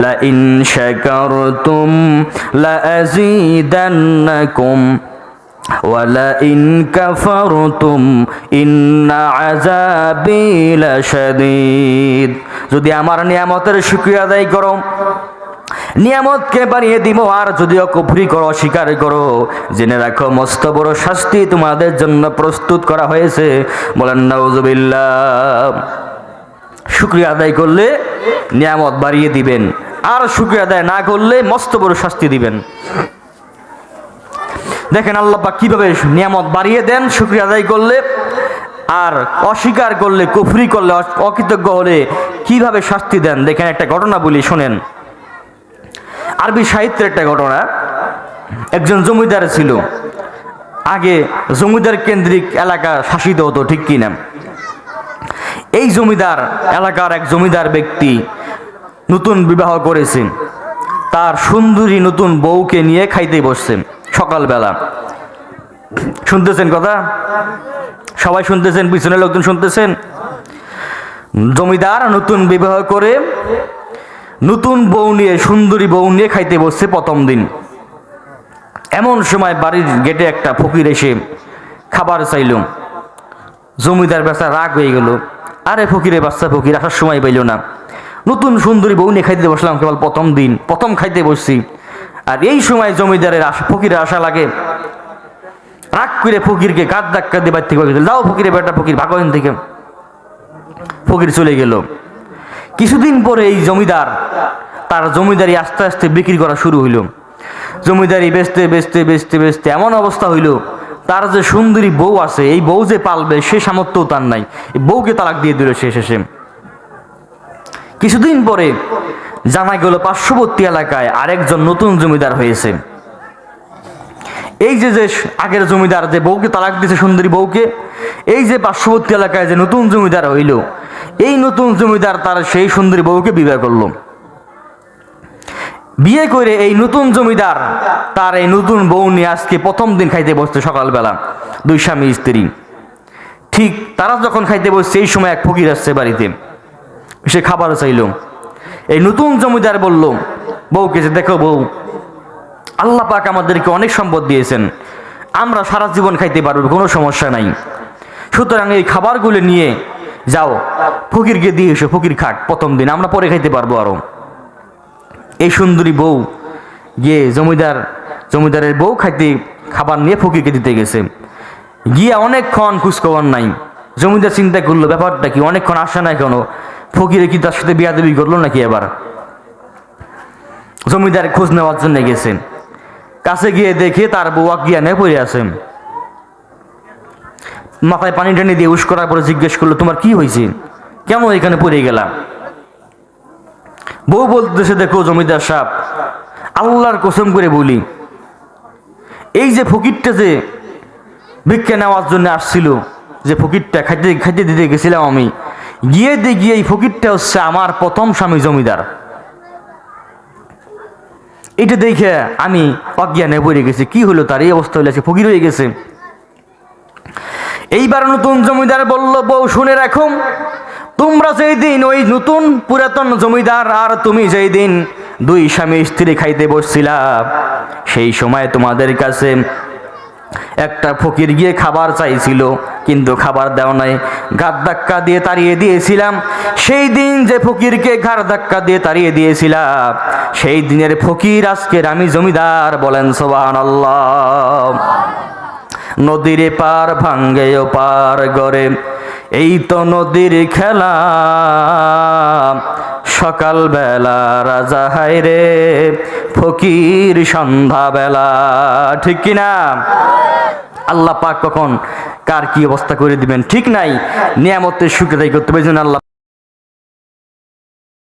لئن شكرتم لأزيدنكم ولئن كفرتم إن عذابي لشديد যদি আমার নিয়ামতের শুকরিয়া আদায় করো নিয়ামতকে বাড়িয়ে দিব আর যদিও কুফরি করো অস্বীকার করো জেনে রাখো মস্ত বড় শাস্তি তোমাদের জন্য প্রস্তুত করা হয়েছে বলেন নাউজুবিল্লাহ শুক্রিয়া আদায় করলে নিয়ামত বাড়িয়ে দিবেন। আর শুক্রিয়া আদায় না করলে মস্ত বড় শাস্তি দিবেন। দেখেন আল্লাহ পাক কীভাবে নিয়ামত বাড়িয়ে দেন, শুক্রিয়া আদায় করলে, আর অস্বীকার করলে, কুফরি করলে, অকৃতজ্ঞ হলে কীভাবে শাস্তি দেন? দেখেন একটা ঘটনা বলি, শোনেন। আরবি সাহিত্যের একটা ঘটনা। একজন জমিদার ছিল। আগে জমিদার কেন্দ্রিক এলাকা শাসিত হতো, ঠিক কিনা? এই জমিদার এলাকার এক জমিদার ব্যক্তি নতুন বিবাহ করেছেন। তার সুন্দরী নতুন বউকে নিয়ে খাইতে বসছেন সকালবেলা। শুনতেছেন কথা? সবাই শুনতেছেন? পিছনের লোকজন শুনতেছেন? জমিদার নতুন বিবাহ করে নতুন বউ নিয়ে, সুন্দরী বউ নিয়ে খাইতে বসছে প্রথম দিন। এমন সময় বাড়ির গেটে একটা ফকির এসে খাবার চাইল। জমিদার বেচা রাগ হয়ে গেল। আরে ফকিরে, বাচ্চা ফকির, আসার সময় পাইল না। নতুন সুন্দরী বউ নিয়ে খাইতে বসলাম কেবল প্রথম দিন, প্রথম খাইতে বসছি। আর এই সময় জমিদারের আশা ফকিরের আশা লাগে। রাগ করে ফকিরকে কাঁদ ধাক্কা দিয়ে বাড়ি থেকে যাও ফকিরে বেটা, ফকির ভাগন থেকে। ফকির চলে গেল। কিছুদিন পরে এই জমিদার, তার জমিদারি আস্তে আস্তে বিক্রি করা শুরু হইল। জমিদারি বেচতে বেচতে বেচতে বেচতে এমন অবস্থা হইল তার যে সুন্দরী বউ আছে, এই বউ যে পালবে, সে সামর্থ্যও তার নাই। বউকে তালাক দিয়ে দিল সে শেষে কিছুদিন পরে জানা গেল পার্শ্ববর্তী এলাকায় আরেকজন নতুন জমিদার হয়েছে। এই যে যে আগের জমিদার যে বউকে তালাক দিয়েছে সুন্দরী বউকে, এই যে পার্শ্ববর্তী এলাকায় যে নতুন জমিদার হইল, এই নতুন জমিদার তার সেই সুন্দরী বউকে বিবাহ করল। বিয়ে করে এই নতুন জমিদার, তার এই নতুন বউ নিয়ে আজকে প্রথম দিন খাইতে বসছে সকালবেলা, দুই স্বামী স্ত্রী। ঠিক তারা যখন খাইতে বসছে, এই সময় এক ফকির আসছে বাড়িতে। সে খাবার চাইল। এই নতুন জমিদার বলল, বউকে যে দেখো বউ, আল্লাহ পাক আমাদেরকে অনেক সম্পদ দিয়েছেন। আমরা সারা জীবন খাইতে পারব, কোনো সমস্যা নাই। সুতরাং এই খাবারগুলো নিয়ে যাও, ফকিরকে দিয়ে এসো, ফকির খাক, প্রথম দিন। আমরা পরে খাইতে পারব আরও। এই সুন্দরী বউ গিয়ে জমিদার, জমিদারের বউ খাইতে, খাবার নিয়ে ফকিরকে দিতে গেছে। গিয়ে অনেকক্ষণ খোঁজখবর নাই। জমিদার চিন্তা করল, ব্যাপারটা কি? অনেকক্ষণ আসে না কেন? ফকিরে কি তার সাথে বিয়া দেবী করল নাকি এবার? জমিদার খোঁজ নেওয়ার জন্য গেছে। কাছে গিয়ে দেখে তার বউ অজ্ঞানে পড়ে আছে। মাথায় পানি টানি দিয়ে উস করার পরে জিজ্ঞেস করল, তোমার কি হয়েছে? কেন এখানে পড়ে গেলাম বউ বলতেছে, দেখো জমিদার সাপ আল্লাহর কসম করে বলি, এই যে ফকিরটা যে ভিক্ষা নেওয়ার জন্য আসছিল, যে ফকিরটা খাইতে খাইতে দিতে গেছিলাম আমি, গিয়ে দেখি এই ফকিরটা হচ্ছে আমার প্রথম স্বামী জমিদার। এটা দেখে আমি অজ্ঞানে পড়ে গেছি, কি হলো তার? এই অবস্থা হলে ফকির হয়ে গেছে। এইবার নতুন জমিদার বলল, বউ, শুনে রাখো তোমরা যেই দিন ওই নতুন পুরাতন জমিদার আর তুমি যেই দিন দুই স্বামী স্ত্রী খাইতে বসছিলা, সেই সময় তোমাদের কাছে একটা ফকির গিয়ে খাবার চাইছিল, কিন্তু খাবার দেওয়া নাই। ঘাত ধাক্কা দিয়ে তাড়িয়ে দিয়েছিলাম। সেই দিন যে ফকিরকে ঘাড় ধাক্কা দিয়ে তাড়িয়ে দিয়েছিলাম, সেই দিনের ফকির আজকের আমি জমিদার বলেন আল্লাহ নদীর পার ভাঙ্গে ও পার গড়ে এই তো নদীর খেলা। সকালবেলা রাজা হাইরে ফকির সন্ধ্যা বেলা ঠিক কিনা আল্লাহ পাক কখন কার কি অবস্থা করে দিবেন, ঠিক নাই? নিয়ামতের সুখে করতে পারছেন আল্লাহ